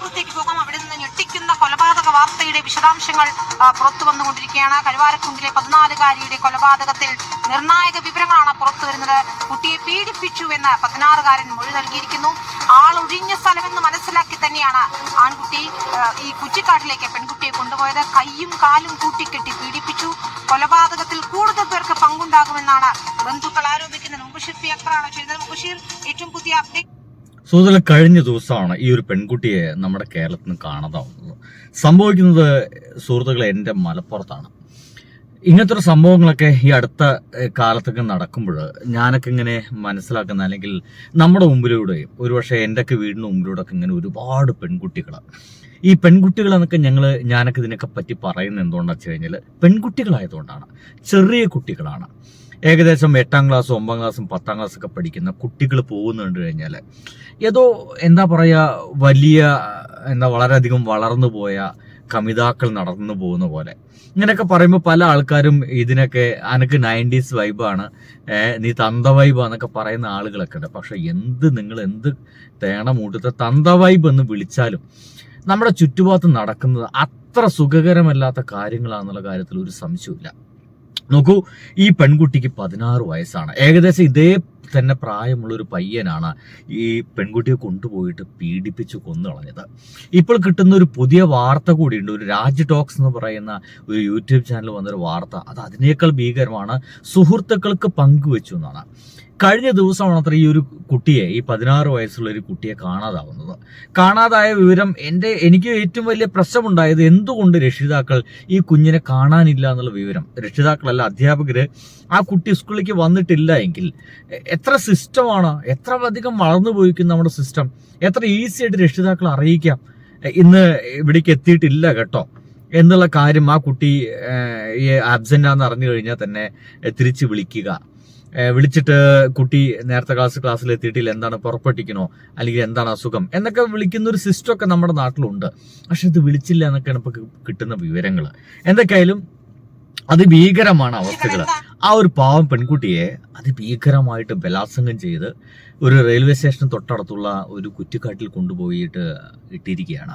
ത്തേക്ക് പോകാം. അവിടെ നിന്ന് ഞെട്ടിക്കുന്ന കൊലപാതക വാർത്തയുടെ വിശദാംശങ്ങൾ പുറത്തു വന്നുകൊണ്ടിരിക്കുകയാണ്. കരുവാരക്കുണ്ടിലെ പതിനാലുകാരിയുടെ കൊലപാതകത്തിൽ നിർണായക വിവരങ്ങളാണ് പുറത്തു വരുന്നത്. കുട്ടിയെ പീഡിപ്പിച്ചു എന്ന് പതിനാറുകാരൻ മൊഴി നൽകിയിരിക്കുന്നു. ആൾ ഒഴിഞ്ഞ സ്ഥലമെന്ന് മനസ്സിലാക്കി തന്നെയാണ് ആൺകുട്ടി ഈ കുറ്റിക്കാട്ടിലേക്ക് പെൺകുട്ടിയെ കൊണ്ടുപോയത്. കൈയും കാലും കൂട്ടിക്കെട്ടി പീഡിപ്പിച്ചു. കൊലപാതകത്തിൽ കൂടുതൽ പേർക്ക് പങ്കുണ്ടാകുമെന്നാണ് ബന്ധുക്കൾ ആരോപിക്കുന്നത്. മുബഷീർ പി. അക്ബറാണ് ചെയ്യുന്നത്. മുബഷീർ ഏറ്റവും പുതിയ അപ്ഡേറ്റ് സുഹൃത്തുക്കളെ കഴിഞ്ഞ ദിവസമാണ് ഈ ഒരു പെൺകുട്ടിയെ നമ്മുടെ കേരളത്തിൽ നിന്ന് കാണാതാവുന്നത്. സംഭവിക്കുന്നത് സുഹൃത്തുക്കളെ എന്റെ മലപ്പുറത്താണ്. ഇങ്ങനത്തെ ഒരു സംഭവങ്ങളൊക്കെ ഈ അടുത്ത കാലത്തൊക്കെ നടക്കുമ്പോൾ ഞാനൊക്കെ ഇങ്ങനെ മനസ്സിലാക്കുന്ന അല്ലെങ്കിൽ നമ്മുടെ മുമ്പിലൂടെ ഒരുപക്ഷെ എന്റെയൊക്കെ വീടിന് മുമ്പിലൂടെ ഒക്കെ ഇങ്ങനെ ഒരുപാട് പെൺകുട്ടികൾ ഈ പെൺകുട്ടികളെന്നൊക്കെ ഞങ്ങൾ ഞാനൊക്കെ ഇതിനൊക്കെ പറ്റി പറയുന്നത് എന്തുകൊണ്ടാണെന്ന് വെച്ച് കഴിഞ്ഞാൽ പെൺകുട്ടികളായതുകൊണ്ടാണ്. ചെറിയ കുട്ടികളാണ്. ഏകദേശം എട്ടാം ക്ലാസ്സും ഒമ്പതാം ക്ലാസ്സും പത്താം ക്ലാസ്സൊക്കെ പഠിക്കുന്ന കുട്ടികൾ പോകുന്നുണ്ട് കഴിഞ്ഞാൽ ഏതോ എന്താ പറയുക വലിയ എന്താ വളരെയധികം വളർന്നു പോയ കമിതാക്കൾ നടന്നു പോകുന്ന പോലെ. ഇങ്ങനെയൊക്കെ പറയുമ്പോൾ പല ആൾക്കാരും ഇതിനൊക്കെ അനക്ക് നയന്റീസ് വൈബാണ് നീ തന്ത വൈബാന്നൊക്കെ പറയുന്ന ആളുകളൊക്കെ ഉണ്ട്. പക്ഷെ എന്ത് നിങ്ങൾ എന്ത് തേണ മൂട്ടത്തെ തന്ത വൈബ് എന്ന് വിളിച്ചാലും നമ്മുടെ ചുറ്റുപാടത്ത് നടക്കുന്നത് അത്ര സുഖകരമല്ലാത്ത കാര്യങ്ങളാണെന്നുള്ള കാര്യത്തിൽ ഒരു സംശയമില്ല നോക്കൂ ഈ പെൺകുട്ടിക്ക് പതിനാറ് വയസ്സാണ്. ഏകദേശം ഇതേ തന്നെ പ്രായമുള്ള ഒരു പയ്യനാണ് ഈ പെൺകുട്ടിയെ കൊണ്ടുപോയിട്ട് പീഡിപ്പിച്ച് കൊന്നു കളഞ്ഞത് ഇപ്പോൾ കിട്ടുന്ന ഒരു പുതിയ വാർത്ത കൂടിയുണ്ട്. ഒരു രാജ് ടോക്സ് എന്ന് പറയുന്ന ഒരു യൂട്യൂബ് ചാനൽ വന്നൊരു വാർത്ത. അത് അതിനേക്കാൾ ഭീകരമാണ്. സുഹൃത്തുക്കൾക്ക് പങ്കുവെച്ചു എന്നാണ്. കഴിഞ്ഞ ദിവസമാണ് അത്ര ഈ ഒരു കുട്ടിയെ ഈ പതിനാറ് വയസ്സുള്ള ഒരു കുട്ടിയെ കാണാതാവുന്നത്. കാണാതായ വിവരം എന്റെ എനിക്ക് ഏറ്റവും വലിയ പ്രശ്നമുണ്ടായത് എന്തുകൊണ്ട് രക്ഷിതാക്കൾ ഈ കുഞ്ഞിനെ കാണാനില്ല എന്നുള്ള വിവരം? രക്ഷിതാക്കളല്ല അധ്യാപകര് ആ കുട്ടി സ്കൂളിലേക്ക് വന്നിട്ടില്ല എങ്കിൽ എത്ര സിസ്റ്റമാണ് എത്ര അധികം വളർന്നു പോയിരിക്കും നമ്മുടെ സിസ്റ്റം? എത്ര ഈസി ആയിട്ട് രക്ഷിതാക്കൾ അറിയിക്കാം? ഇന്ന് ഇവിടേക്ക് എത്തിയിട്ടില്ല കേട്ടോ. എന്നുള്ള കാര്യം ആ കുട്ടി ആബ്സെന്റ് ആണെന്ന് അറിഞ്ഞു കഴിഞ്ഞാൽ തന്നെ തിരിച്ച് വിളിക്കുക. വിളിച്ചിട്ട് കുട്ടി നേരത്തെ ക്ലാസ് ക്ലാസ്സിൽ എത്തിയിട്ടില്ല. എന്താണ് പുറപ്പെട്ടിക്കണോ അല്ലെങ്കിൽ എന്താണ് അസുഖം? എന്നൊക്കെ വിളിക്കുന്ന ഒരു സിസ്റ്റം ഒക്കെ നമ്മുടെ നാട്ടിലുണ്ട്. പക്ഷെ ഇത് വിളിച്ചില്ല എന്നൊക്കെയാണ് ഇപ്പൊ കിട്ടുന്ന വിവരങ്ങൾ എന്തൊക്കെയായാലും അതിഭീകരമാണ് അവസ്ഥകൾ ആ ഒരു പാവം പെൺകുട്ടിയെ അതിഭീകരമായിട്ട് ബലാത്സംഗം ചെയ്ത് ഒരു റെയിൽവേ സ്റ്റേഷൻ തൊട്ടടുത്തുള്ള ഒരു കുറ്റിക്കാട്ടിൽ കൊണ്ടുപോയിട്ട് ഇട്ടിരിക്കുകയാണ്.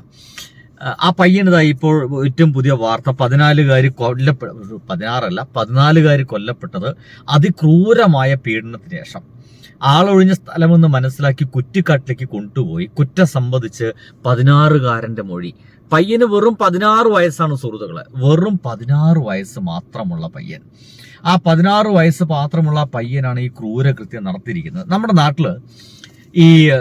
ആ, പയ്യനതാ ഇപ്പോൾ ഏറ്റവും പുതിയ വാർത്ത. പതിനാലുകാരി കൊല്ലപ്പെ പതിനാറല്ല പതിനാലുകാരി കൊല്ലപ്പെട്ടത് അതിക്രൂരമായ പീഡനത്തിന് ശേഷം. ആളൊഴിഞ്ഞ സ്ഥലമെന്ന് മനസ്സിലാക്കി കുറ്റിക്കാട്ടിലേക്ക് കൊണ്ടുപോയി. കുറ്റം സംബന്ധിച്ച് പതിനാറുകാരന്റെ മൊഴി. പയ്യന് വെറും പതിനാറ് വയസ്സാണ് സുഹൃത്തുക്കളെ. വെറും പതിനാറ് വയസ്സ് മാത്രമുള്ള പയ്യൻ. ആ പതിനാറ് വയസ്സ് മാത്രമുള്ള പയ്യനാണ് ഈ ക്രൂരകൃത്യം നടത്തിയിരിക്കുന്നത്. നമ്മുടെ നാട്ടിൽ ഈ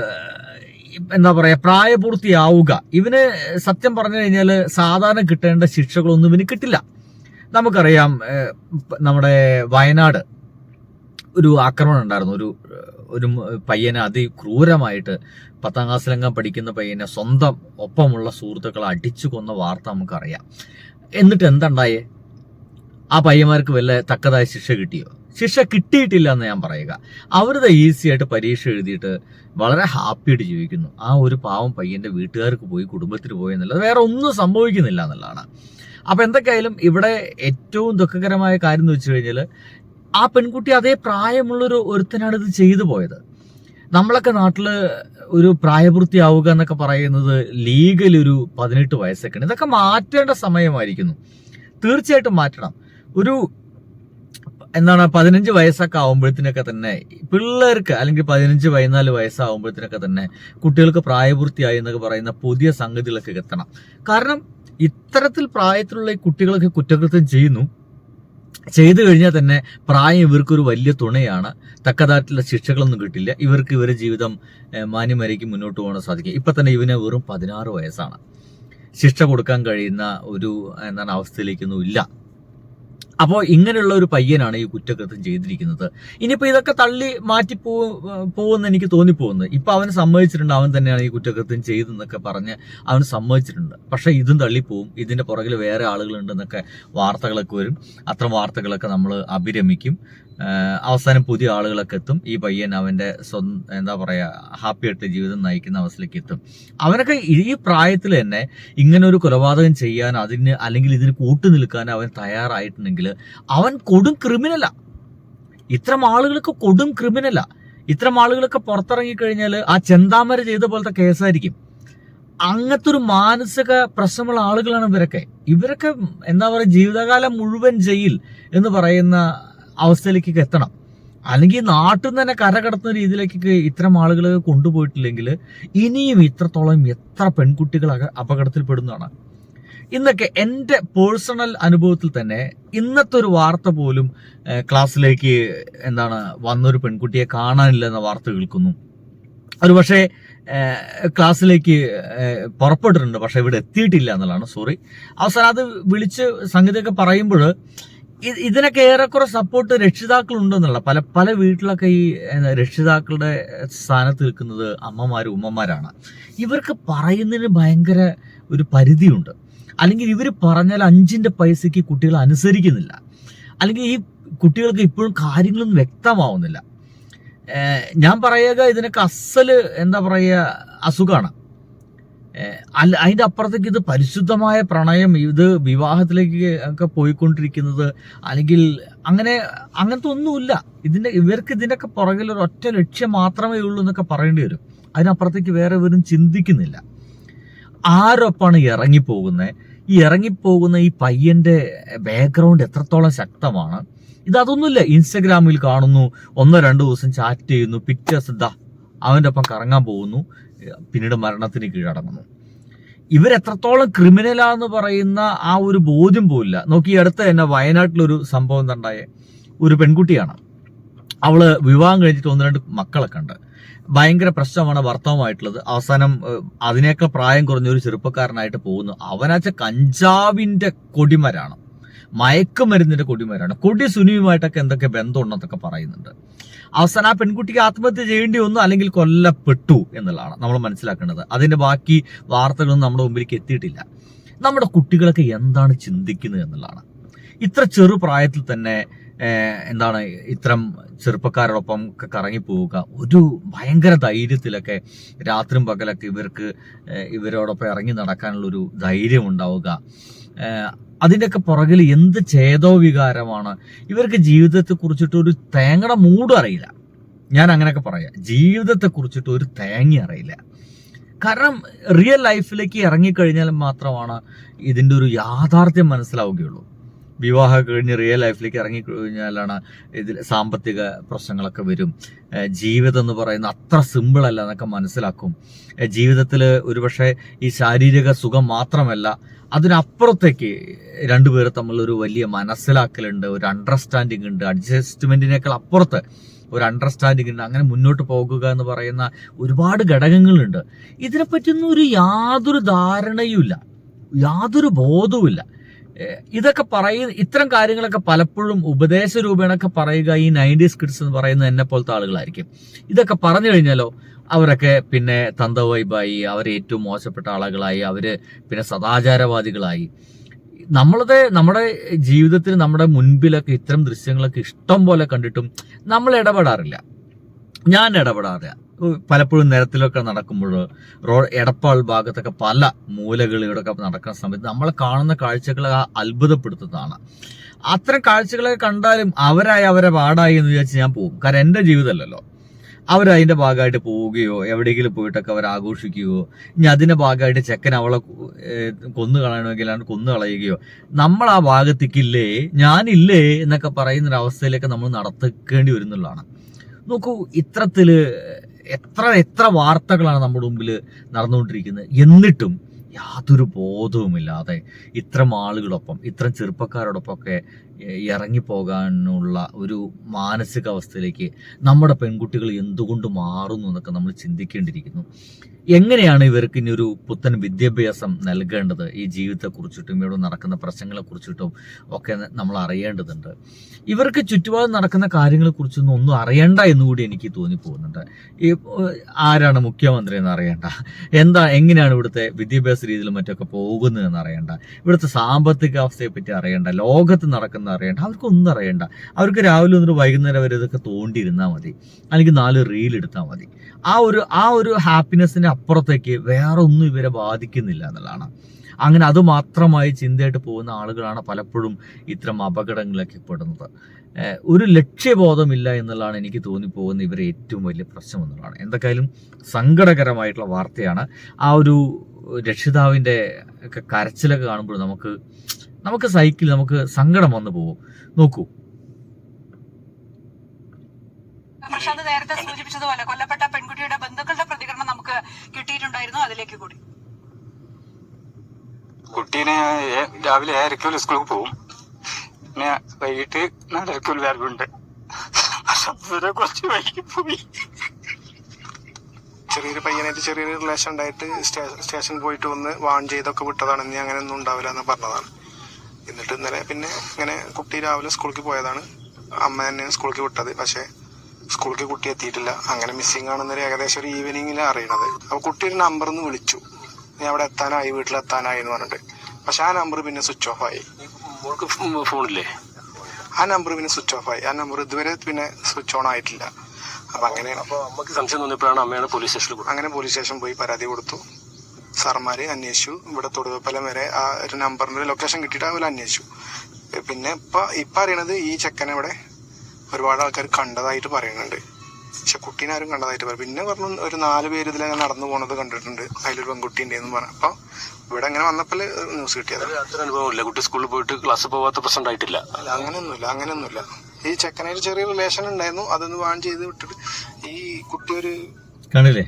എന്താ പറയാ പ്രായപൂർത്തിയാവുക. ഇവന് സത്യം പറഞ്ഞു കഴിഞ്ഞാൽ സാധാരണ കിട്ടേണ്ട ശിക്ഷകളൊന്നും ഇവന് കിട്ടില്ല. നമുക്കറിയാം നമ്മുടെ വയനാട് ഒരു ആക്രമണം ഉണ്ടായിരുന്നു. ഒരു ഒരു പയ്യനെ അതിക്രൂരമായിട്ട് പത്താം ക്ലാസ്സിലെങ്ങാൻ പഠിക്കുന്ന പയ്യനെ സ്വന്തം ഒപ്പമുള്ള സുഹൃത്തുക്കളെ അടിച്ചു കൊന്ന വാർത്ത നമുക്കറിയാം. എന്നിട്ട് എന്തുണ്ടായേ? ആ പയ്യന്മാർക്ക് വല്ല തക്കതായ ശിക്ഷ കിട്ടിയോ? ശിക്ഷ കിട്ടിയിട്ടില്ല എന്ന് ഞാൻ പറയുക. അവരത് ഈസി ആയിട്ട് പരീക്ഷ എഴുതിയിട്ട് വളരെ ഹാപ്പിയായിട്ട് ജീവിക്കുന്നു. ആ ഒരു പാവം പയ്യന്റെ വീട്ടുകാർക്ക് പോയി കുടുംബത്തിന് പോയി എന്നുള്ളത് വേറെ ഒന്നും സംഭവിക്കുന്നില്ല എന്നുള്ളതാണ്. അപ്പൊ എന്തൊക്കെയായാലും ഇവിടെ ഏറ്റവും ദുഃഖകരമായ കാര്യം എന്ന് വെച്ച് കഴിഞ്ഞാൽ ആ പെൺകുട്ടി അതേ പ്രായമുള്ളൊരു ഒരുത്തനാണ് ഇത് ചെയ്തു പോയത്. നമ്മളൊക്കെ നാട്ടിൽ ഒരു പ്രായപൂർത്തിയാവുക എന്നൊക്കെ പറയുന്നത് ലീഗൽ ഒരു പതിനെട്ട് വയസ്സൊക്കെയാണ്. ഇതൊക്കെ മാറ്റേണ്ട സമയമായിരിക്കുന്നു. തീർച്ചയായിട്ടും മാറ്റണം. ഒരു എന്താണ് പതിനഞ്ച് വയസ്സൊക്കെ ആവുമ്പോഴത്തേനൊക്കെ തന്നെ പിള്ളേർക്ക് അല്ലെങ്കിൽ പതിനഞ്ച് പതിനാല് വയസ്സാവുമ്പോഴത്തേനൊക്കെ തന്നെ കുട്ടികൾക്ക് പ്രായപൂർത്തിയായി എന്നൊക്കെ പറയുന്ന പുതിയ സംഗതികളൊക്കെ എത്തണം. കാരണം ഇത്തരത്തിൽ പ്രായത്തിലുള്ള ഈ കുട്ടികളൊക്കെ കുറ്റകൃത്യം ചെയ്യുന്നു. ചെയ്തു കഴിഞ്ഞാൽ തന്നെ പ്രായം ഇവർക്കൊരു വലിയ തുണയാണ്. തക്കതായിട്ടുള്ള ശിക്ഷകളൊന്നും കിട്ടില്ല. ഇവർക്ക് ഇവരുടെ ജീവിതം മാന്യമരയ്ക്ക് മുന്നോട്ട് പോകാൻ സാധിക്കും. ഇപ്പൊ തന്നെ ഇവന് വെറും പതിനാറ് വയസ്സാണ്. ശിക്ഷ കൊടുക്കാൻ കഴിയുന്ന ഒരു എന്താണ് അവസ്ഥയിലേക്കൊന്നും ഇല്ല. അപ്പോൾ ഇങ്ങനെയുള്ള ഒരു പയ്യനാണ് ഈ കുറ്റകൃത്യം ചെയ്തിരിക്കുന്നത്. ഇനിയിപ്പോൾ ഇതൊക്കെ തള്ളി മാറ്റി പോകുമെന്ന് എനിക്ക് തോന്നിപ്പോകുന്നത് ഇപ്പം അവന് സമ്മതിച്ചിട്ടുണ്ട് അവൻ തന്നെയാണ് ഈ കുറ്റകൃത്യം ചെയ്തെന്നൊക്കെ പറഞ്ഞ് അവൻ സമ്മതിച്ചിട്ടുണ്ട്. പക്ഷെ ഇതും തള്ളിപ്പോവും. ഇതിന്റെ പുറകിൽ വേറെ ആളുകളുണ്ടെന്നൊക്കെ വാർത്തകളൊക്കെ വരും. അത്തരം വാർത്തകളൊക്കെ നമ്മൾ അഭിരമിക്കും. അവസാനം പുതിയ ആളുകളൊക്കെ എത്തും. ഈ പയ്യൻ അവന്റെ സ്വന്തം എന്താ പറയാ ഹാപ്പി ആയിട്ട് ജീവിതം നയിക്കുന്ന അവസ്ഥയിലേക്ക് എത്തും. അവനൊക്കെ ഈ പ്രായത്തിൽ തന്നെ ഇങ്ങനെ ഒരു കൊലപാതകം ചെയ്യാൻ അതിന് അല്ലെങ്കിൽ ഇതിന് കൂട്ടു നിൽക്കാൻ അവൻ തയ്യാറായിട്ടുണ്ടെങ്കിൽ അവൻ കൊടും ക്രിമിനലാ ഇത്തരം ആളുകൾക്ക് കൊടും ക്രിമിനലാ ഇത്തരം ആളുകളൊക്കെ പുറത്തിറങ്ങി കഴിഞ്ഞാൽ ആ ചെന്താമര ചെയ്ത പോലത്തെ കേസായിരിക്കും. അങ്ങനത്തെ ഒരു മാനസിക പ്രശ്നമുള്ള ആളുകളാണ് ഇവരൊക്കെ. ഇവരൊക്കെ എന്താ പറയുക ജീവിതകാലം മുഴുവൻ ജയിൽ എന്ന് പറയുന്ന അവസ്ഥയിലേക്കൊക്കെ എത്തണം. അല്ലെങ്കിൽ നാട്ടിൽ നിന്ന് തന്നെ കരകടത്തുന്ന രീതിയിലേക്ക് ഇത്തരം ആളുകൾ കൊണ്ടുപോയിട്ടില്ലെങ്കിൽ ഇനിയും ഇത്രത്തോളം എത്ര പെൺകുട്ടികൾ അപകടത്തിൽപ്പെടുന്നതാണ്. ഇന്നൊക്കെ എന്റെ പേഴ്സണൽ അനുഭവത്തിൽ തന്നെ ഇന്നത്തെ ഒരു വാർത്ത പോലും ക്ലാസ്സിലേക്ക് എന്താണ് വന്നൊരു പെൺകുട്ടിയെ കാണാനില്ല എന്ന വാർത്ത കേൾക്കുന്നു. ഒരു പക്ഷേ ക്ലാസ്സിലേക്ക് പുറപ്പെട്ടിട്ടുണ്ട്. പക്ഷെ ഇവിടെ എത്തിയിട്ടില്ല എന്നുള്ളതാണ്. സോറി. അവസാനം അത് വിളിച്ച് സംഗതിയൊക്കെ പറയുമ്പോൾ ഇതിനൊക്കെ ഏറെക്കുറെ സപ്പോർട്ട് രക്ഷിതാക്കൾ ഉണ്ടെന്നുള്ള പല പല വീട്ടിലൊക്കെ ഈ രക്ഷിതാക്കളുടെ സ്ഥാനത്ത് നിൽക്കുന്നത് അമ്മമാരും ഉമ്മമാരാണ്. ഇവർക്ക് പറയുന്നതിന് ഭയങ്കര ഒരു പരിധിയുണ്ട്. അല്ലെങ്കിൽ ഇവർ പറഞ്ഞാൽ അഞ്ചിന്റെ പൈസയ്ക്ക് കുട്ടികൾ അനുസരിക്കുന്നില്ല. അല്ലെങ്കിൽ ഈ കുട്ടികൾക്ക് ഇപ്പോഴും കാര്യങ്ങളൊന്നും വ്യക്തമാവുന്നില്ല. ഞാൻ പറയുക ഇതിനൊക്കെ അസൽ എന്താ പറയുക അസുഖമാണ്. അല്ല അതിന്റെ അപ്പുറത്തേക്ക് ഇത് പരിശുദ്ധമായ പ്രണയം ഇത് വിവാഹത്തിലേക്ക് ഒക്കെ പോയിക്കൊണ്ടിരിക്കുന്നത് അല്ലെങ്കിൽ അങ്ങനെ അങ്ങനത്തെ ഒന്നുമില്ല. ഇതിന്റെ ഇവർക്ക് ഇതിനൊക്കെ പുറകിൽ ഒരു ഒറ്റ ലക്ഷ്യം മാത്രമേ ഉള്ളൂ എന്നൊക്കെ പറയേണ്ടി വരും. അതിനപ്പുറത്തേക്ക് വേറെ ഇവരും ചിന്തിക്കുന്നില്ല. ആരൊപ്പാണ് ഇറങ്ങിപ്പോകുന്നത് ഈ ഇറങ്ങിപ്പോകുന്ന ഈ പയ്യന്റെ ബാക്ക്ഗ്രൗണ്ട് എത്രത്തോളം ശക്തമാണ്? ഇത് അതൊന്നുമില്ല. ഇൻസ്റ്റഗ്രാമിൽ കാണുന്നു. ഒന്നോ രണ്ടോ ദിവസം ചാറ്റ് ചെയ്യുന്നു. പിക്ചേഴ്സ് ഇതാ അവന്റെ ഒപ്പം കറങ്ങാൻ പോകുന്നു. പിന്നീട് മരണത്തിന് കീഴടങ്ങുന്നു. ഇവരെത്രത്തോളം ക്രിമിനലാന്ന് പറയുന്ന ആ ഒരു ബോധ്യം പോലില്ല. നോക്കി അടുത്ത തന്നെ വയനാട്ടിലൊരു സംഭവം എന്താണ്ടായേ? ഒരു പെൺകുട്ടിയാണ്. അവൾ വിവാഹം കഴിഞ്ഞിട്ട് ഒന്ന് രണ്ട് മക്കളൊക്കെ ഉണ്ട്. ഭയങ്കര പ്രശ്നമാണ് ഭർത്താവുമായിട്ടുള്ളത്. അവസാനം അതിനേക്കാൾ പ്രായം കുറഞ്ഞ ഒരു ചെറുപ്പക്കാരനായിട്ട് പോകുന്നു. അവനാച്ച കഞ്ചാവിന്റെ കൊടിമരാണ്. മയക്കുമരുന്നിന്റെ കൊടിമരാണ് കൊടി സുനിയുമായിട്ടൊക്കെ എന്തൊക്കെ ബന്ധമുണ്ടെന്നൊക്കെ പറയുന്നുണ്ട്. അവസാനം ആ പെൺകുട്ടിക്ക് ആത്മഹത്യ ചെയ്യേണ്ടി വന്നു അല്ലെങ്കിൽ കൊല്ലപ്പെട്ടു എന്നുള്ളതാണ് നമ്മൾ മനസ്സിലാക്കേണ്ടത്. അതിന്റെ ബാക്കി വാർത്തകളൊന്നും നമ്മുടെ മുമ്പിലേക്ക് എത്തിയിട്ടില്ല. നമ്മുടെ കുട്ടികളൊക്കെ എന്താണ് ചിന്തിക്കുന്നത് എന്നുള്ളതാണ്. ഇത്ര ചെറു പ്രായത്തിൽ തന്നെ എന്താണ് ഇത്തരം ചെറുപ്പക്കാരോടൊപ്പം ഒക്കെ കറങ്ങി പോവുക ഒരു ഭയങ്കര ധൈര്യത്തിലൊക്കെ രാത്രിയും പകലൊക്കെ ഇവർക്ക് ഇവരോടൊപ്പം ഇറങ്ങി നടക്കാനുള്ള ഒരു ധൈര്യം ഉണ്ടാവുക അതിന്റെയൊക്കെ പുറകിൽ എന്ത് ചേതോ വികാരമാണ് ഇവർക്ക് ജീവിതത്തെ കുറിച്ചിട്ട് ഒരു തേങ്ങയുടെ മൂടും അറിയില്ല. ഞാൻ അങ്ങനെയൊക്കെ പറയാം. ജീവിതത്തെ കുറിച്ചിട്ട് ഒരു തേങ്ങ അറിയില്ല. കാരണം റിയൽ ലൈഫിലേക്ക് ഇറങ്ങിക്കഴിഞ്ഞാൽ മാത്രമാണ് ഇതിന്റെ ഒരു യാഥാർത്ഥ്യം മനസ്സിലാവുകയുള്ളൂ. വിവാഹം കഴിഞ്ഞ് റിയൽ ലൈഫിലേക്ക് ഇറങ്ങി ഇറങ്ങിക്കഴിഞ്ഞാലാണ് ഇതിൽ സാമ്പത്തിക പ്രശ്നങ്ങളൊക്കെ വരും. ജീവിതം എന്ന് പറയുന്ന അത്ര സിമ്പിൾ അല്ല എന്നൊക്കെ മനസ്സിലാക്കും. ജീവിതത്തിൽ ഒരുപക്ഷെ ഈ ശാരീരിക സുഖം മാത്രമല്ല അതിനപ്പുറത്തേക്ക് രണ്ടുപേർ തമ്മിലൊരു വലിയ മനസ്സിലാക്കലുണ്ട് ഒരു അണ്ടർസ്റ്റാൻഡിങ് ഉണ്ട്. അഡ്ജസ്റ്റ്മെന്റിനേക്കാൾ അപ്പുറത്ത് ഒരു അണ്ടർസ്റ്റാൻഡിങ് ഉണ്ട്. അങ്ങനെ മുന്നോട്ട് പോകുക എന്ന് പറയുന്ന ഒരുപാട് ഘടകങ്ങളുണ്ട്. ഇതിനെപ്പറ്റിയൊന്നും ഒരു യാതൊരു ധാരണയുമില്ല. യാതൊരു ബോധവുമില്ല. ഇതൊക്കെ പറയ ഇത്തരം കാര്യങ്ങളൊക്കെ പലപ്പോഴും ഉപദേശ രൂപേണൊക്കെ പറയുക ഈ നയന്റീസ് കിഡ്സ് എന്ന് പറയുന്ന എന്നെ പോലത്തെ ആളുകളായിരിക്കും. ഇതൊക്കെ പറഞ്ഞു കഴിഞ്ഞാലോ അവരൊക്കെ പിന്നെ തന്ത വൈബായി അവർ ഏറ്റവും മോശപ്പെട്ട ആളുകളായി അവർ പിന്നെ സദാചാരവാദികളായി. നമ്മളത് നമ്മുടെ ജീവിതത്തിൽ നമ്മുടെ മുൻപിലൊക്കെ ഇത്തരം ദൃശ്യങ്ങളൊക്കെ ഇഷ്ടം പോലെ കണ്ടിട്ടും നമ്മൾ ഇടപെടാറില്ല. ഞാൻ ഇടപെടാറില്ല. പലപ്പോഴും നിരത്തിലൊക്കെ നടക്കുമ്പോൾ റോഡ് എടപ്പാൾ ഭാഗത്തൊക്കെ പല മൂലകളിലൂടെയൊക്കെ നടക്കുന്ന സമയത്ത് നമ്മൾ കാണുന്ന കാഴ്ചകൾ ആ അത്ഭുതപ്പെടുത്തുന്നതാണ്. അത്തരം കാഴ്ചകളൊക്കെ കണ്ടാലും അവരായി അവരെ പാടായി എന്ന് വിചാരിച്ച് ഞാൻ പോകും. കാരണം എന്റെ ജീവിതമല്ലല്ലോ. അവരതിന്റെ ഭാഗമായിട്ട് പോവുകയോ എവിടെയെങ്കിലും പോയിട്ടൊക്കെ അവർ ആഘോഷിക്കുകയോ ഇനി അതിന്റെ ഭാഗമായിട്ട് ചെക്കൻ അവളെ കൊന്നു കളയണമെങ്കിൽ അല്ലാണ്ട് കൊന്നു കളയുകയോ നമ്മൾ ആ ഭാഗത്തേക്കില്ലേ ഞാനില്ലേ എന്നൊക്കെ പറയുന്ന ഒരു അവസ്ഥയിലേക്ക് നമ്മൾ നടത്തേണ്ടി വരുന്നുള്ളതാണ്. നോക്കൂ ഇത്തരത്തിൽ എത്ര എത്ര വാർത്തകളാണ് നമ്മുടെ മുമ്പിൽ നടന്നുകൊണ്ടിരിക്കുന്നത്? എന്നിട്ടും യാതൊരു ബോധവുമില്ലാതെ ഇത്തരം ആളുകളൊപ്പം ഇത്തരം ഏഹ് ഇറങ്ങിപ്പോകാനുള്ള ഒരു മാനസികാവസ്ഥയിലേക്ക് നമ്മുടെ പെൺകുട്ടികൾ എന്തുകൊണ്ട് മാറുന്നു എന്നൊക്കെ നമ്മൾ ചിന്തിക്കേണ്ടിയിരിക്കുന്നു. എങ്ങനെയാണ് ഇവർക്ക് ഇനി ഒരു പുത്തൻ വിദ്യാഭ്യാസം നൽകേണ്ടത്? ഈ ജീവിതത്തെക്കുറിച്ചിട്ടും ഇവിടെ നടക്കുന്ന പ്രശ്നങ്ങളെക്കുറിച്ചിട്ടും ഒക്കെ നമ്മൾ അറിയേണ്ടതുണ്ട്. ഇവർക്ക് ചുറ്റുപാടും നടക്കുന്ന കാര്യങ്ങളെക്കുറിച്ചൊന്നും ഒന്നും അറിയണ്ട എന്നുകൂടി എനിക്ക് തോന്നിപ്പോകുന്നുണ്ട്. ഈ ആരാണ് മുഖ്യമന്ത്രി എന്ന് അറിയണ്ട. എന്താ എങ്ങനെയാണ് ഇവിടുത്തെ വിദ്യാഭ്യാസ രീതിയിൽ മറ്റൊക്കെ പോകുന്നത് എന്ന് അറിയണ്ട. ഇവിടുത്തെ സാമ്പത്തിക അവസ്ഥയെ പറ്റി അറിയണ്ട. ലോകത്ത് നടക്കുന്ന അറിയണ്ട. അവർക്കൊന്നും അറിയണ്ട. അവർക്ക് രാവിലെ ഒന്നൊരു വൈകുന്നേരം വരെ ഇതൊക്കെ തോണ്ടിയിരുന്നാൽ മതി. അല്ലെങ്കിൽ നാല് റീൽ എടുത്താൽ മതി. ആ ഒരു ആ ഒരു ഹാപ്പിനെസ്സിന് അപ്പുറത്തേക്ക് വേറെ ഒന്നും ഇവരെ ബാധിക്കുന്നില്ല എന്നുള്ളതാണ്. അങ്ങനെ അത് മാത്രമായി ചിന്തയായിട്ട് പോകുന്ന ആളുകളാണ് പലപ്പോഴും ഇത്തരം അപകടങ്ങളിലൊക്കെ പെടുന്നത്. ഒരു ലക്ഷ്യബോധമില്ല എന്നുള്ളതാണ് എനിക്ക് തോന്നിപ്പോകുന്ന ഇവരെ ഏറ്റവും വലിയ പ്രശ്നം എന്നുള്ളതാണ്. എന്തൊക്കെയായാലും സങ്കടകരമായിട്ടുള്ള വാർത്തയാണ്. ആ ഒരു രക്ഷിതാവിന്റെ ഒക്കെ കരച്ചിലൊക്കെ കാണുമ്പോൾ നമുക്ക് നമുക്ക് സൈക്കിൾ നമുക്ക് സങ്കടം വന്നു പോകും. നോക്കൂ. അത് നേരത്തെ സൂചിപ്പിച്ചതുപോലെ കൊല്ലപ്പെട്ട പെൺകുട്ടിയുടെ ബന്ധുക്കളുടെ പ്രതികരണം നമുക്ക് കിട്ടിയിട്ടുണ്ടായിരുന്നു. അതിലേക്ക് കൂടി. കുട്ടീനെ രാവിലെ ആയിരിക്കും സ്കൂളിൽ പോകും പിന്നെ വൈകിട്ട് നാലരക്കോൽ വരവുണ്ട് കുറച്ച് വൈകി പോയി. ചെറിയൊരു പയ്യനായിട്ട് ചെറിയൊരു റിലേഷൻ ഉണ്ടായിട്ട് സ്റ്റേഷൻ പോയിട്ട് വന്ന് വാൺ ചെയ്തൊക്കെ വിട്ടതാണ്. ഇനി അങ്ങനെ ഒന്നും ഉണ്ടാവില്ല എന്ന് പറഞ്ഞതാണ്. എന്നിട്ട് ഇന്നലെ പിന്നെ ഇങ്ങനെ കുട്ടി രാവിലെ സ്കൂളിൽ പോയതാണ്. അമ്മ തന്നെ സ്കൂളിൽ വിട്ടത്. പക്ഷേ സ്കൂളിലേക്ക് കുട്ടി എത്തിയിട്ടില്ല. അങ്ങനെ മിസ്സിംഗ് ആണെന്നൊരു ഏകദേശം ഒരു ഈവനിങ്ങിൽ അറിയണത്. അപ്പോൾ കുട്ടിയുടെ നമ്പർ നമ്പറിൽ നിന്ന് വിളിച്ചു. ഞാൻ അവിടെ എത്താനായി വീട്ടിൽ എത്താനായി എന്ന് പറഞ്ഞിട്ട്. പക്ഷെ ആ നമ്പർ പിന്നെ സ്വിച്ച് ഓഫ് ആയി. ഫോണില്ലേ? ആ നമ്പർ പിന്നെ സ്വിച്ച് ഓഫ് ആയി. ആ നമ്പർ ഇതുവരെ പിന്നെ സ്വിച്ച് ഓൺ ആയിട്ടില്ല. അപ്പൊ അങ്ങനെ അപ്പൊ അമ്മയ്ക്ക് സംശയം തോന്നിയപ്പോഴാണ് അമ്മയാണ് പോലീസ് സ്റ്റേഷനിൽ അങ്ങനെ പോലീസ് സ്റ്റേഷൻ പോയി പരാതി കൊടുത്തു. സാർമാര് അന്വേഷിച്ചു. ഇവിടെ തൊടുവപ്പലം വരെ ആ ഒരു നമ്പറിന്റെ ലൊക്കേഷൻ കിട്ടിയിട്ട് അവർ അന്വേഷിച്ചു. പിന്നെ ഇപ്പൊ ഇപ്പൊ അറിയണത് ഈ ചെക്കൻ ഇവിടെ ഒരുപാട് ആൾക്കാർ കണ്ടതായിട്ട് പറയുന്നുണ്ട്. പക്ഷെ കുട്ടീനെ ആരും കണ്ടതായിട്ട് പറയും പിന്നെ പറഞ്ഞു ഒരു നാല് പേര് ഇതിലങ്ങനെ നടന്നു പോണത് കണ്ടിട്ടുണ്ട്. അതിലൊരു പെൺകുട്ടി ഉണ്ടെന്ന് പറഞ്ഞു അപ്പൊ ഇവിടെ അങ്ങനെ വന്നപ്പോൾ ന്യൂസ് കിട്ടിയത്. അത്ര അനുഭവം ഇല്ല. കുട്ടി സ്കൂളിൽ പോയിട്ട് ക്ലാസ് പോവാത്ത പ്രശ്നം ഉണ്ടായിട്ടില്ല. അല്ല അങ്ങനെയൊന്നുമില്ല അങ്ങനെയൊന്നുമില്ല. ഈ ചെക്കനായിട്ട് ചെറിയ റിലേഷൻ ഉണ്ടായിരുന്നു. അതൊന്ന് വാൺ ചെയ്ത് വിട്ടിട്ട് ഈ കുട്ടി ഒരു കണ്ടില്ലേ?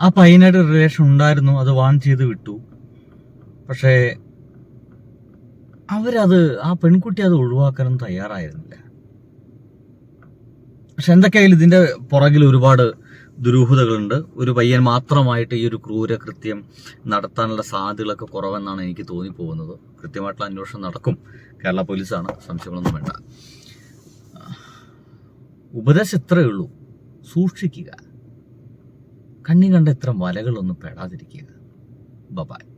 ആ പയ്യനായിട്ട് റിലേഷൻ ഉണ്ടായിരുന്നു. അത് വാൺ ചെയ്ത് വിട്ടു. പക്ഷേ അവരത് ആ പെൺകുട്ടി അത് ഒഴിവാക്കാനൊന്നും തയ്യാറായിരുന്നില്ല. പക്ഷെ എന്തൊക്കെയായാലും ഇതിന്റെ പുറകിൽ ഒരുപാട് ദുരൂഹതകളുണ്ട്. ഒരു പയ്യൻ മാത്രമായിട്ട് ഈ ഒരു ക്രൂരകൃത്യം നടത്താനുള്ള സാധ്യതകളൊക്കെ കുറവെന്നാണ് എനിക്ക് തോന്നിപ്പോകുന്നത്. കൃത്യമായിട്ടുള്ള അന്വേഷണം നടക്കും. കേരള പോലീസാണ്. സംശയങ്ങളൊന്നും വേണ്ട. ഉപദേശം ഇത്രയേ ഉള്ളൂ. സൂക്ഷിക്കുക. കണ്ണി കണ്ട ഇത്തരം വലകളൊന്നും പെടാതിരിക്കുക. ബബായ്